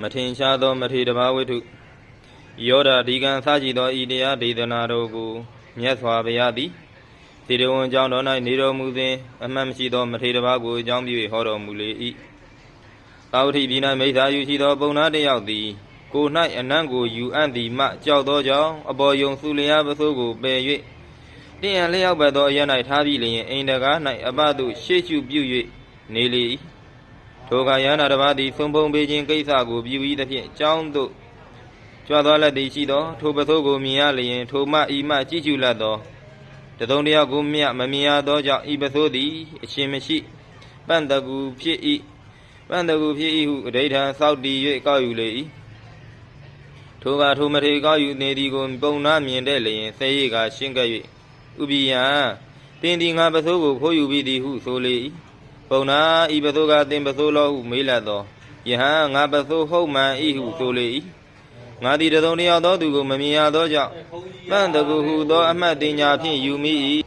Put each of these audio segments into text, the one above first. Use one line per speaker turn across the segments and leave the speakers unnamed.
မထင်ရှားသော မထေရဘာဝိထုယောဓာဒီကံစကြည်သောဤတရားဒေသနာတော်ကိုမြတ်စွာဘုရားသည်သေရဝံကြောင့်တော်၌နေတော်မူစဉ်အမှန်မရှိသော မထေရဘာကိုအကြောင်းပြု၍ဟောတော်မူလေ၏သာဝတိပြည်၌မိစ္ဆာယူရှိသောပုံနာတစ်ယောက်သည်ကို၌အနံ့ကိုယူအံ့သည်မှကြောက်သောကြောင့်အပေါ်ယုံစုလျာပစိုးကိုပယ်၍တင်းရန်လျောက်ပတ်သောအရ၌ထားပြီးလျင်အိမ်တကား၌အပသို့ရှေ့ရှုပြု၍နေလေ၏ ထိုကယန္တာတစ်ပါးသည်သုံးပုံပေးခြင်းကိစ္စကိုပြု၏သဖြင့်ကြောင်းသို့ကြွားသွားလက်သည်ရှိသောထိုပစိုးကိုမြင်ရလျင်ထိုမှဤမှကြည့်ကျူလတ်သောတသုံးတယောက်ကိုမြတ်မမြင်ရသောကြောင့်ဤပစိုးသည်အရှင်မရှိပန့်တကူဖြစ်၏ပန့်တကူဖြစ်၏ဟုအဋ္ဌံစောက်တည်၍ကောက်ယူလေ၏ထိုကထိုမထေကောက်ယူနေသည်ကိုပုံနာမြင်တဲ့လျင်သေရိကရှင်းကပ်၍ဥပိယံတင်းဒီငါပစိုးကိုခိုးယူပြီးသည်ဟုဆိုလေ၏ ပုံနာဤပစိုးကတင်ပစိုးလောဟုမေးလတ်သောယဟန်ငါပစိုးဟုတ်မှန်၏ဟုဆိုလေ၏ငါသည်တသုံးတယောက်သောသူကိုမမြင်ရသောကြောင့်ပန့်တကူဟုသောအမှတ်တင်ညာဖြင့်ယူမိ၏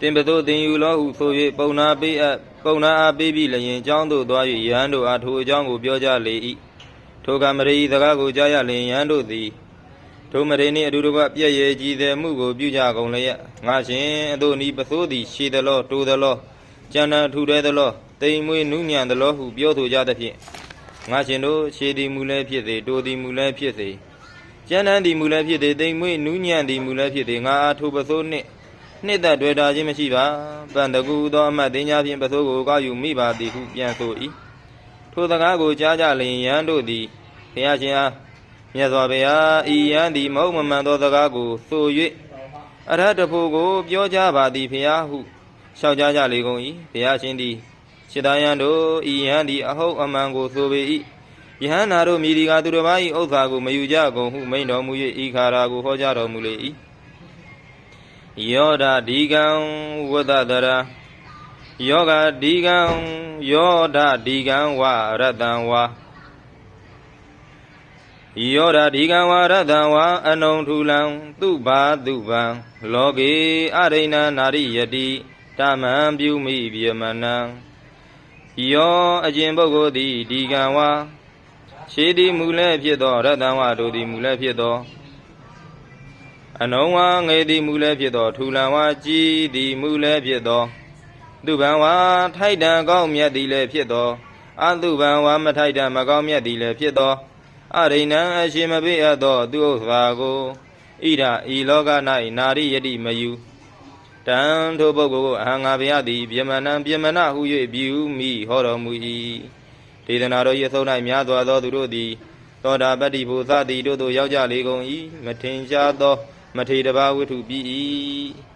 တင်ပသို့တင်ယူလောဟုဆို၍ပုံနာပေးအပ်ပုံနာအားပေးပြီးလျင်ကျောင်းသို့သွား၍ယဟန်တို့အားထိုအကြောင်းကိုပြောကြလေ၏ထိုကမရေဤစကားကိုကြားရလျင်ယဟန်တို့သည်ထိုမရေနှင့်အတူတကွပြည့်ရဲ့ကြည်သည်မှုကိုပြုကြကုန်လျက်ငါရှင်အတို့ဤပသို့သည်ရှည်သလောတိုးသလော ကျန်တန်ထူတဲ့သလောတိမ်မွေးနုညံသလောဟုပြောဆိုကြသဖြင့်ငါရှင်တို့ရှည်သည်မူလည်းဖြစ်စေတိုးသည်မူလည်းဖြစ်စေကျမ်းတမ်းသည်မူလည်းဖြစ်သည်တိမ်မွေ့နူးညံ့သည်မူလည်းဖြစ်သည်ငါအားထိုပစိုးနှင့်နှစ်သက်တွေ့တာခြင်းမရှိပါပန်တကူသောအမတ်တင်ညာဖြင့်ပစိုးကိုကောက်ယူမိပါသည်ဟုပြန်ဆို၏ထိုစကားကိုကြားကြလျင်ယန်းတို့သည်ဘုရားရှင်အားမြတ်စွာဘုရားဤယန်းသည်မဟုတ်မမှန်သောစကားကိုဆို၍အရဟတဖို့ကိုပြောကြပါသည်ဘုရားဟု လျှောက်ကြားကြလေကုန်၏ဘုရားရှင်သည်စိတ္တယံတို့ဤယန်းသည်အဟုတ်အမှန်ကိုဆိုပေ၏ယဟန္တာတို့မိဒီကသူတစ်ပါး၏ဥစ္စာကိုမယူကြကုန်ဟုမိန်တော်မူ၍ဤခါရာကိုဟောကြားတော်မူလေ၏ယောဒဒီကံဝတ္တတရာယောဂဒီကံယောဒဒီကံဝရတံဝါယောဒဒီကံဝရတံဝါအနုံထူလံသူဘာသူဗံလောကေအရိဏနာရိယတိ တမံပြုမိပြမနံယောအကျင်ပုဂ္ဂိုလ်သည်ဒီကံဝါရှိသည်မူလည်းဖြစ်သောရတံဝတို့သည်မူလည်းဖြစ်သောအနုံဝငယ်သည်မူလည်းဖြစ်သောထူလံဝကြည်သည်မူလည်းဖြစ်သောသူဗံဝထိုက်တံကောင်းမြတ်သည်လည်းဖြစ်သောအတုဗံဝမထိုက်တံမကောင်းမြတ်သည်လည်းဖြစ်သောအရိဏံအရှင်မပိအပ်သောသူဥစ္စာကိုဣဒဤလောက၌နာရိယတိမယူ တံထိုပုဂ္ဂိုလ်ကိုအဟံငါဘုရားသည်ပြမဏံပြမဏဟု၍ပြုမိဟောတော်မူ၏ဒေသနာတော်ရဆုံး၌များစွာသောသူတို့သည်သောတာပတ္တိဘုသတိတို့သို့ရောက်ကြလေကုန်၏မထင်ရှားသော မထေရဘာဝိထုပြီ၏